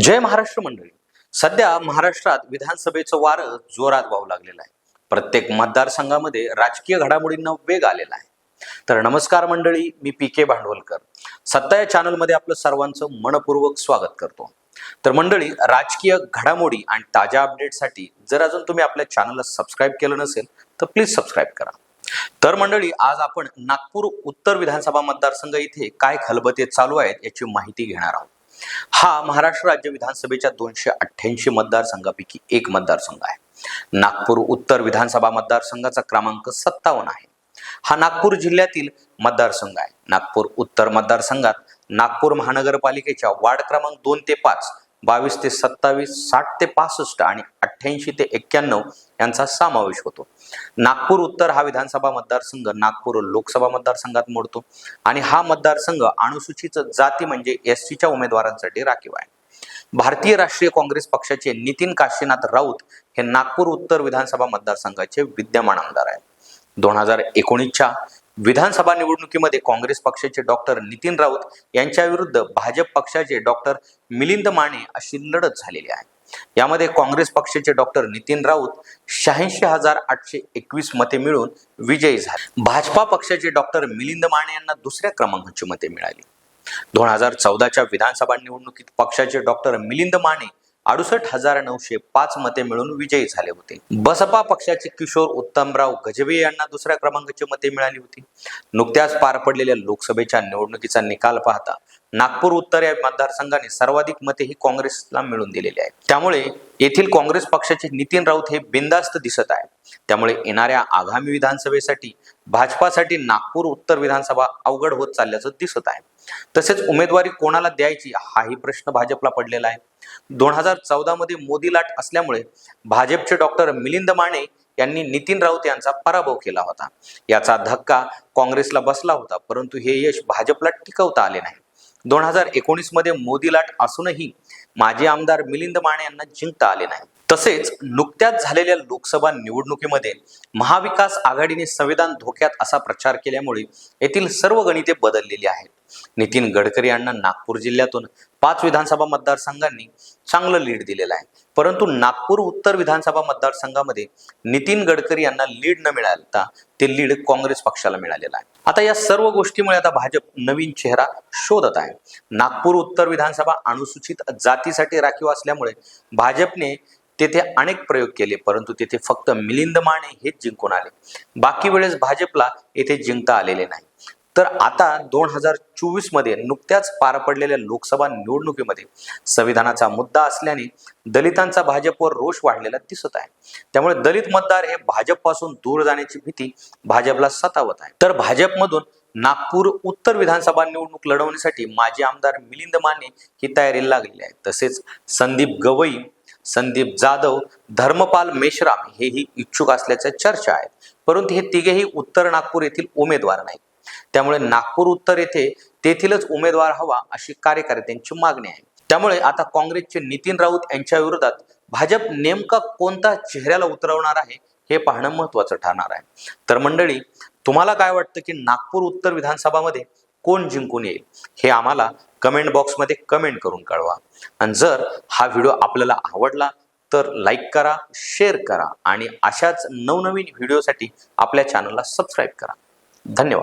जय महाराष्ट्र मंडळी. सध्या महाराष्ट्रात विधानसभेचं वारं जोरात वाहू लागलेलं आहे. प्रत्येक मतदारसंघामध्ये राजकीय घडामोडींना वेग आलेला आहे. तर नमस्कार मंडळी मी पी के भांडवलकर. सत्ता या चॅनलमध्ये आपलं सर्वांचं मनपूर्वक स्वागत करतो. तर मंडळी राजकीय घडामोडी आणि ताज्या अपडेटसाठी जर अजून तुम्ही आपल्या चॅनलला सबस्क्राईब केलं नसेल तर प्लीज सबस्क्राईब करा. तर मंडळी आज आपण नागपूर उत्तर विधानसभा मतदारसंघ इथे काय खलबते चालू आहेत याची माहिती घेणार आहोत. हा महाराष्ट्र राज्य विधानसभेच्या दोनशे अठ्ठ्याऐंशी मतदारसंघापैकी एक मतदारसंघ आहे. नागपूर उत्तर विधानसभा मतदारसंघाचा क्रमांक सत्तावन्न आहे. हा नागपूर जिल्ह्यातील मतदारसंघ आहे. नागपूर उत्तर मतदारसंघात नागपूर महानगरपालिकेच्या वार्ड क्रमांक दोन ते पाच बावीस ते सत्तावीस साठ ते पासष्ट आणि अठ्ठ्याऐंशी ते एक्क्याण्णव यांचा समावेश होतो. नागपूर उत्तर हा विधानसभा मतदारसंघ नागपूर लोकसभा मतदारसंघात मोडतो आणि हा मतदारसंघ अनुसूचित जाती म्हणजे एस सीच्या उमेदवारांसाठी राखीव आहे. भारतीय राष्ट्रीय काँग्रेस पक्षाचे नितीन काशीनाथ राऊत हे नागपूर उत्तर विधानसभा मतदारसंघाचे विद्यमान आमदार आहेत. दोन हजार एकोणीसच्या विधानसभा निवडणुकीमध्ये काँग्रेस पक्षाचे डॉक्टर नितीन राऊत यांच्या विरुद्ध भाजप पक्षाचे डॉक्टर मिलिंद माने अशी लढत झालेली आहे. यामध्ये काँग्रेस पक्षाचे डॉक्टर नितीन राऊत शहाऐंशी हजार आठशे एकवीस मते मिळून विजयी झाले. भाजपा पक्षाचे डॉक्टर मिलिंद माने यांना दुसऱ्या क्रमांकाची मते मिळाली. दोन हजार चौदाच्या विधानसभा निवडणुकीत पक्षाचे डॉक्टर मिलिंद माने अडुसष्ट हजार नऊशे पाच मते मिळून विजयी झाले होते. बसपा पक्षाचे किशोर उत्तमराव गजबे यांना दुसऱ्या क्रमांकाची मते मिळाली होती. नुकत्याच पार पडलेल्या लोकसभेच्या निवडणुकीचा निकाल पाहता नागपूर उत्तर या मतदारसंघाने सर्वाधिक मते ही काँग्रेसला मिळून दिलेली आहेत. त्यामुळे येथील काँग्रेस पक्षाचे नितीन राऊत हे बिंदास्त दिसत आहे त्यामुळे येणाऱ्या आगामी विधानसभेसाठी भाजपासाठी नागपूर उत्तर विधानसभा अवघड होत चालल्याचं दिसत आहे. तसेच उमेदवारी कोणाला द्यायची हाही प्रश्न भाजपला पडलेला आहे. दोन हजार चौदा मध्ये मोदी लाट असल्यामुळे भाजपचे डॉक्टर मिलिंद माने यांनी नितीन राऊत यांचा पराभव केला होता. याचा धक्का काँग्रेसला बसला होता परंतु हे यश भाजपला टिकवता आले नाही. दोन हजार एकोणीसमध्ये मोदी लाट असूनही माजी आमदार मिलिंद माने यांना जिंकता आले नाही. तसेच नुकत्याच झालेल्या लोकसभा निवडणुकीमध्ये महाविकास आघाडीने संविधान धोक्यात असा प्रचार केल्यामुळे येथील सर्व गणिते बदललेली आहेत. नितीन गडकरी यांना नागपूर जिल्ह्यातून पाच विधानसभा मतदारसंघांनी चांगलं लीड दिलेलं आहे. परंतु नागपूर उत्तर विधानसभा मतदारसंघामध्ये नितीन गडकरी यांना लीड न मिळालता ते लीड काँग्रेस पक्षाला मिळालेलं आहे. आता या सर्व गोष्टीमुळे आता भाजप नवीन चेहरा शोधत आहे. नागपूर उत्तर विधानसभा अनुसूचित जातीसाठी राखीव असल्यामुळे भाजपने तेथे अनेक प्रयोग केले परंतु तेथे फक्त मिलिंद माने हेच जिंकून आले. बाकी वेळेस भाजपला येथे जिंकता आलेले नाही. तर आता दोन हजार चोवीसमध्ये नुकत्याच पार पडलेल्या लोकसभा निवडणुकीमध्ये संविधानाचा मुद्दा असल्याने दलितांचा भाजपवर रोष वाढलेला दिसत आहे. त्यामुळे दलित मतदार हे भाजपपासून दूर जाण्याची भीती भाजपला सतावत आहे. तर भाजपमधून नागपूर उत्तर विधानसभा निवडणूक लढवण्यासाठी माजी आमदार मिलिंद माने ही तयारी लागलेली आहे. तसेच संदीप गवई संदीप जाधव धर्मपाल मेश्राम हेही इच्छुक असल्याच्या चर्चा आहेत. परंतु हे तिघेही उत्तर नागपूर येथील उमेदवार नाहीत. त्यामुळे नागपूर उत्तर येथे तेथीलच उमेदवार हवा अशी कार्यकर्त्यांची मागणी आहे. त्यामुळे आता काँग्रेसचे नितीन राऊत यांच्या विरोधात भाजप नेमका कोणता चेहऱ्याला उतरवणार आहे हे पाहणं महत्वाचं ठरणार आहे. तर मंडळी तुम्हाला काय वाटतं की नागपूर उत्तर विधानसभामध्ये कोण जिंकून येईल? हे आम्हाला कमेंट बॉक्समध्ये कमेंट करून कळवा. आणि जर हा व्हिडिओ आपल्याला आवडला तर लाईक करा शेअर करा आणि अशाच नवनवीन व्हिडिओसाठी आपल्या चॅनलला सबस्क्राईब करा. धन्यवाद.